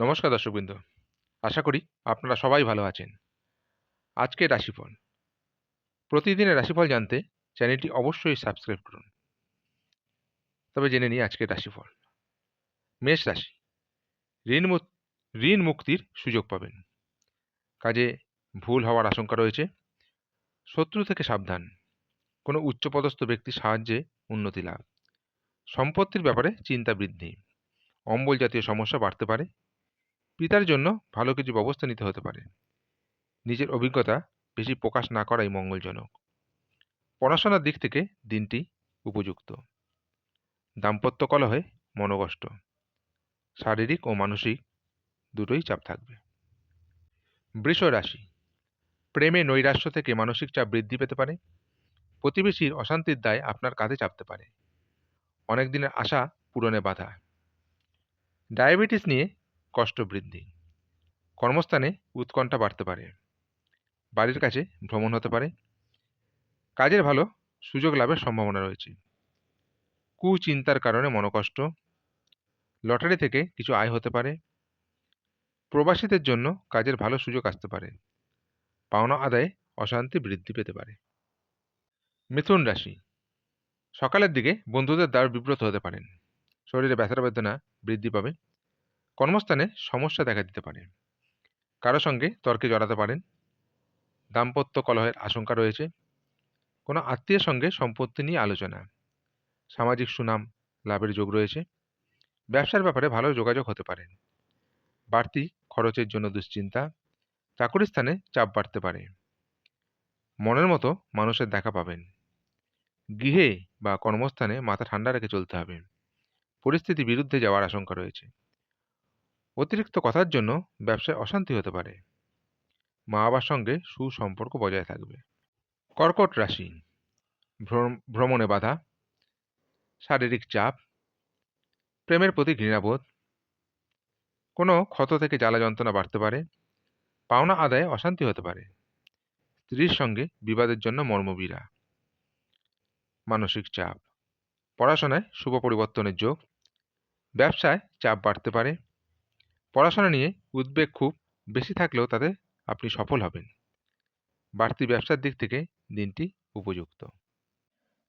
নমস্কার দর্শকবৃন্দ। আশা করি আপনারা সবাই ভালো আছেন। আজকে রাশিফল। প্রতিদিনের রাশিফল জানতে চ্যানেলটি অবশ্যই সাবস্ক্রাইব করুন। তবে জেনে নিই আজকের রাশিফল। মেষ রাশি। ঋণ ঋণ মুক্তির সুযোগ পাবেন। কাজে ভুল হওয়ার আশঙ্কা রয়েছে। শত্রু থেকে সাবধান। কোনো উচ্চপদস্থ ব্যক্তির সাহায্যে উন্নতি লাভ। সম্পত্তির ব্যাপারে চিন্তা বৃদ্ধি। অম্বল জাতীয় সমস্যা বাড়তে পারে। পিতার জন্য ভালো কিছু ব্যবস্থা নিতে হতে পারে। নিজের অভিজ্ঞতা বেশি প্রকাশ না করাই মঙ্গলজনক। পড়াশোনার দিক থেকে দিনটি উপযুক্ত। দাম্পত্য কলহে মনোকষ্ট। শারীরিক ও মানসিক দুটোই চাপ থাকবে। বৃষ রাশি। প্রেমে নৈরাশ্য থেকে মানসিক চাপ বৃদ্ধি পেতে পারে। প্রতিবেশীর অশান্তির দায় আপনার কাঁধে চাপতে পারে। অনেক দিনের আশা পূরণে বাধা। ডায়াবেটিস নিয়ে কষ্ট বৃদ্ধি কর্মস্থানে উৎকণ্ঠা বাড়তে পারে। বাড়ির কাছে ভ্রমণ হতে পারে। কাজের ভালো সুযোগ লাভের সম্ভাবনা রয়েছে। কুচিন্তার কারণে মনোকষ্ট। লটারি থেকে কিছু আয় হতে পারে। প্রবাসীদের জন্য কাজের ভালো সুযোগ আসতে পারে। পাওনা আদায়ে অশান্তি বৃদ্ধি পেতে পারে। মিথুন রাশি। সকালের দিকে বন্ধুদের দ্বার বিব্রত হতে পারেন। শরীরে ব্যথার বেদনা বৃদ্ধি পাবে। কর্মস্থানে সমস্যা দেখা দিতে পারে। কারও সঙ্গে তর্কে জড়াতে পারেন। দাম্পত্য কলহের আশঙ্কা রয়েছে। কোনো আত্মীয়ের সঙ্গে সম্পত্তি নিয়ে আলোচনা। সামাজিক সুনাম, লাভের যোগ রয়েছে। ব্যবসার ব্যাপারে ভালো যোগাযোগ হতে পারে। বাড়তি খরচের জন্য দুশ্চিন্তা, চাকুরি স্থানে চাপ বাড়তে পারে। মনের মতো মানুষের দেখা পাবেন। গৃহে বা কর্মস্থানে মাথা ঠান্ডা রেখে চলতে হবে। পরিস্থিতি বিরুদ্ধে যাওয়ার আশঙ্কা রয়েছে। অতিরিক্ত কথার জন্য ব্যবসায় অশান্তি হতে পারে। মা বাবার সঙ্গে সুসম্পর্ক বজায় থাকবে। কর্কট রাশি, ভ্রম- ভ্রমণে বাধা, শারীরিক চাপ, প্রেমের প্রতি ঘৃণাবোধ, কোনো ক্ষত থেকে জ্বালা যন্ত্রণা বাড়তে পারে, পাওনা আদায়ে অশান্তি হতে পারে, স্ত্রীর সঙ্গে বিবাদের জন্য মর্মবীরা, মানসিক চাপ, পড়াশোনায় শুভ পরিবর্তনের যোগ, ব্যবসায় চাপ বাড়তে পারে পড়াশোনা নিয়ে উদ্বেগ খুব বেশি থাকলেও তাতে আপনি সফল হবেন। বাড়তি ব্যবসার দিক থেকে দিনটি উপযুক্ত।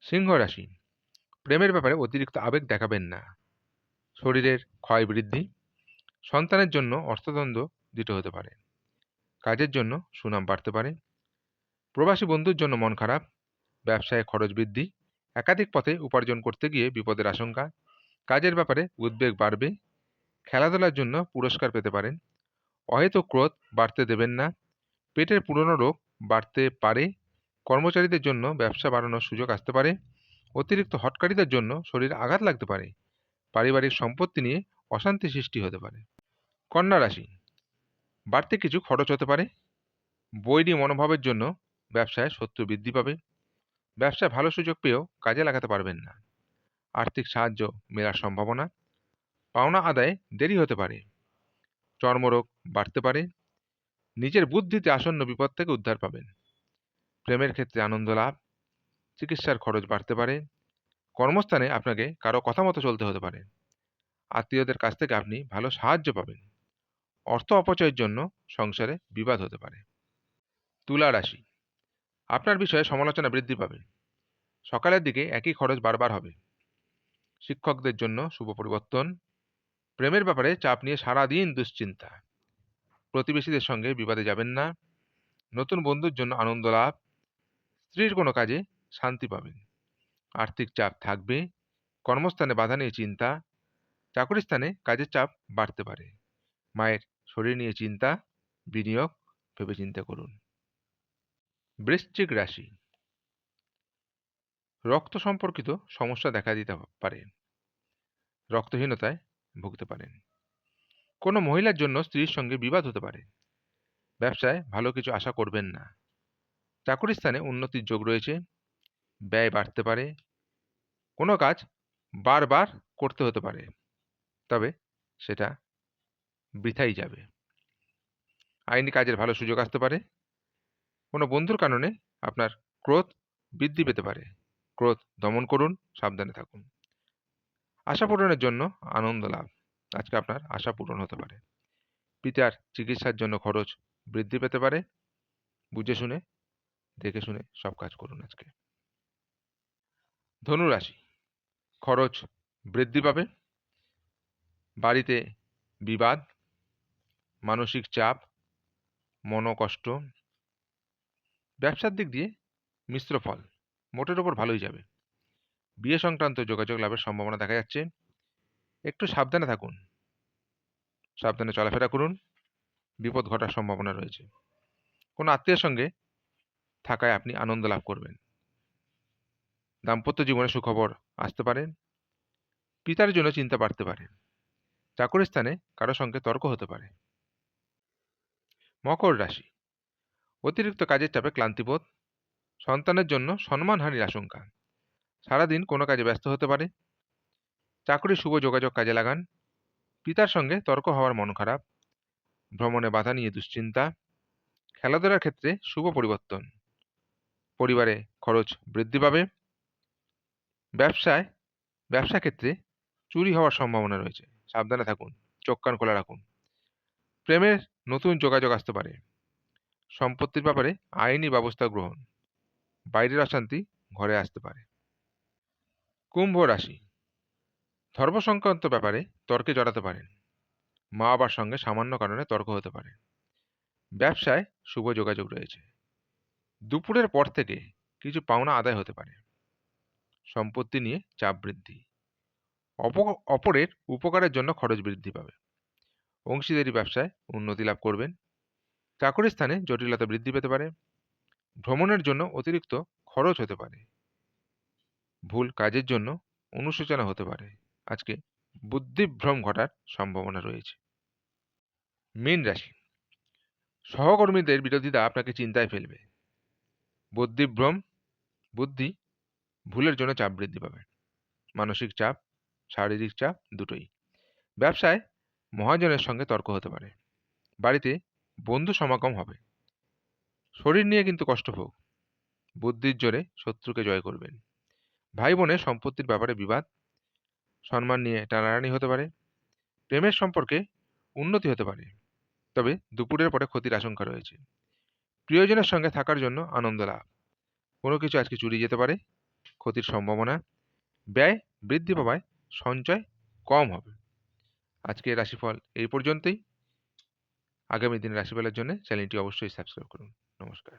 সিংহ রাশি। প্রেমের ব্যাপারে অতিরিক্ত আবেগ দেখাবেন না। শরীরের ক্ষয় বৃদ্ধি, সন্তানের জন্য অর্থদণ্ড দিতে হতে পারে। কাজের জন্য সুনাম বাড়তে পারে। প্রবাসী বন্ধুর জন্য মন খারাপ, ব্যবসায় খরচ বৃদ্ধি, একাধিক পথে উপার্জন করতে গিয়ে বিপদের আশঙ্কা, কাজের ব্যাপারে উদ্বেগ বাড়বে খেলাধুলার জন্য পুরস্কার পেতে পারেন। অহেতুক ক্রোধ বাড়তে দেবেন না। পেটের পুরনো রোগ বাড়তে পারে। কর্মচারীদের জন্য ব্যবসা বাড়ানোর সুযোগ আসতে পারে। অতিরিক্ত হটকারীদের জন্য শরীর আঘাত লাগতে পারে। পারিবারিক সম্পত্তি নিয়ে অশান্তি সৃষ্টি হতে পারে। কন্যা রাশি, বাড়তি কিছু খরচ হতে পারে। বৈরী মনোভাবের জন্য ব্যবসায় শত্রু বৃদ্ধি পাবে। ব্যবসায় ভালো সুযোগ পেয়েও কাজে লাগাতে পারবেন না। আর্থিক সাহায্য মেলার সম্ভাবনা। পাওনা আদায়ে দেরি হতে পারে। চর্মরোগ বাড়তে পারে। নিজের বুদ্ধিতে আসন্ন বিপদ থেকে উদ্ধার পাবেন। প্রেমের ক্ষেত্রে আনন্দ লাভ, চিকিৎসার খরচ বাড়তে পারে। কর্মস্থানে আপনাকে কারও কথা মতো চলতে হতে পারে। আত্মীয়দের কাছ থেকে আপনি ভালো সাহায্য পাবেন। অর্থ অপচয়ের জন্য সংসারে বিবাদ হতে পারে। তুলা রাশি, আপনার বিষয়ে সমালোচনা বৃদ্ধি পাবে। সকালের দিকে একই খরচ বারবার হবে। শিক্ষকদের জন্য শুভ পরিবর্তন প্রেমের ব্যাপারে চাপ নিয়ে সারাদিন দুশ্চিন্তা। প্রতিবেশীদের সঙ্গে বিবাদে যাবেন না। নতুন বন্ধুর জন্য আনন্দ লাভ। স্ত্রীর কোনো কাজে শান্তি পাবেন। আর্থিক চাপ থাকবে। কর্মস্থানে বাধা নিয়ে চিন্তা। চাকরি স্থানে কাজের চাপ বাড়তে পারে। মায়ের শরীর নিয়ে চিন্তা। বিনিয়োগ ভেবেচিন্তে করুন। বৃশ্চিক রাশি। রক্ত সম্পর্কিত সমস্যা দেখা দিতে পারে। রক্তহীনতায় ভুগতে পারেন। কোনো মহিলার জন্য স্ত্রীর সঙ্গে বিবাদ হতে পারে। ব্যবসায় ভালো কিছু আশা করবেন না। চাকরি স্থানে উন্নতির যোগ রয়েছে। ব্যয় বাড়তে পারে। কোনো কাজ বারবার করতে হতে পারে। তবে সেটা বৃথাই যাবে। আইনি কাজের ভালো সুযোগ আসতে পারে। কোনো বন্ধুর কারণে আপনার ক্রোধ বৃদ্ধি পেতে পারে। ক্রোধ দমন করুন, সাবধানে থাকুন। আশা পূরণের জন্য আনন্দ লাভ। আজকে আপনার আশা পূরণ হতে পারে। পিতার চিকিৎসার জন্য খরচ বৃদ্ধি পেতে পারে। বুঝে শুনে, দেখে শুনে সব কাজ করুন আজকে। ধনুরাশি, খরচ বৃদ্ধি পাবে। বাড়িতে বিবাদ, মানসিক চাপ, মনোকষ্ট, ব্যবসার দিক দিয়ে মিশ্র ফল, মোটের ওপর ভালোই যাবে। বিয়ে সংক্রান্ত যোগাযোগ লাভের সম্ভাবনা দেখা যাচ্ছে। একটু সাবধানে থাকুন। সাবধানে চলাফেরা করুন। বিপদ ঘটার সম্ভাবনা রয়েছে। কোনো আত্মীয়ের সঙ্গে থাকায় আপনি আনন্দ লাভ করবেন। দাম্পত্য জীবনে সুখবর আসতে পারেন পিতার জন্য চিন্তা বাড়তে পারে। চাকরি স্থানে কারও সঙ্গে তর্ক হতে পারে। মকর রাশি। অতিরিক্ত কাজের চাপে ক্লান্তিবোধ। সন্তানের জন্য সম্মানহানির আশঙ্কা। সারাদিন কোনো কাজে ব্যস্ত হতে পারে। চাকরি শুভ যোগাযোগ কাজে লাগান। পিতার সঙ্গে তর্ক হওয়ার মন খারাপ। ভ্রমণে বাধা নিয়ে দুশ্চিন্তা। খেলাধুলার ক্ষেত্রে শুভ পরিবর্তন। পরিবারে খরচ বৃদ্ধি পাবে। ব্যবসায়, ব্যবসা ক্ষেত্রে চুরি হওয়ার সম্ভাবনা রয়েছে। সাবধানে থাকুন, চোখ কান খোলা রাখুন। প্রেমের নতুন যোগাযোগ আসতে পারে। সম্পত্তির ব্যাপারে আইনি ব্যবস্থা গ্রহণ। বাইরের অশান্তি ঘরে আসতে পারে। কুম্ভ রাশি। ধর্ম সংক্রান্ত ব্যাপারে তর্কে জড়াতে পারেন। মা বাবার সঙ্গে সামান্য কারণে তর্ক হতে পারে। ব্যবসায় শুভ যোগাযোগ রয়েছে। দুপুরের পর থেকে কিছু পাওনা আদায় হতে পারে। সম্পত্তি নিয়ে চাপ বৃদ্ধি। অপ- অপরের উপকারের জন্য খরচ বৃদ্ধি পাবে। অংশীদারি ব্যবসায় উন্নতি লাভ করবেন। চাকরি স্থানে জটিলতা বৃদ্ধি পেতে পারে। ভ্রমণের জন্য অতিরিক্ত খরচ হতে পারে। ভুল কাজের জন্য অনুশোচনা হতে পারে। আজকে বুদ্ধিভ্রম ঘটার সম্ভাবনা রয়েছে। মীন রাশি। সহকর্মীদের বিরোধিতা আপনাকে চিন্তায় ফেলবে। বুদ্ধিভ্রম, বুদ্ধি ভুলের জন্য চাপ বৃদ্ধি পাবে। মানসিক চাপ, শারীরিক চাপ দুটোই। ব্যবসায় মহাজনের সঙ্গে তর্ক হতে পারে। বাড়িতে বন্ধু সমাগম হবে। শরীর নিয়ে কিন্তু কষ্ট ভোগ। বুদ্ধির জোরে শত্রুকে জয় করবেন। ভাই বোনের সম্পত্তির ব্যাপারে বিবাদ, সম্মান নিয়ে টানাটানি হতে পারে, প্রেমের সম্পর্কে উন্নতি হতে পারে, তবে দুপুরের পরে ক্ষতির আশঙ্কা রয়েছে। প্রিয়জনের সঙ্গে থাকার জন্য আনন্দ লাভ, কোনো কিছু আজকে চুরি যেতে পারে, ক্ষতির সম্ভাবনা, ব্যয় বৃদ্ধি পাওয়ায় সঞ্চয় কম হবে। আজকে রাশিফল এই পর্যন্তই। আগামী দিনের রাশিফলের জন্য চ্যানেলটি অবশ্যই সাবস্ক্রাইব করুন। নমস্কার।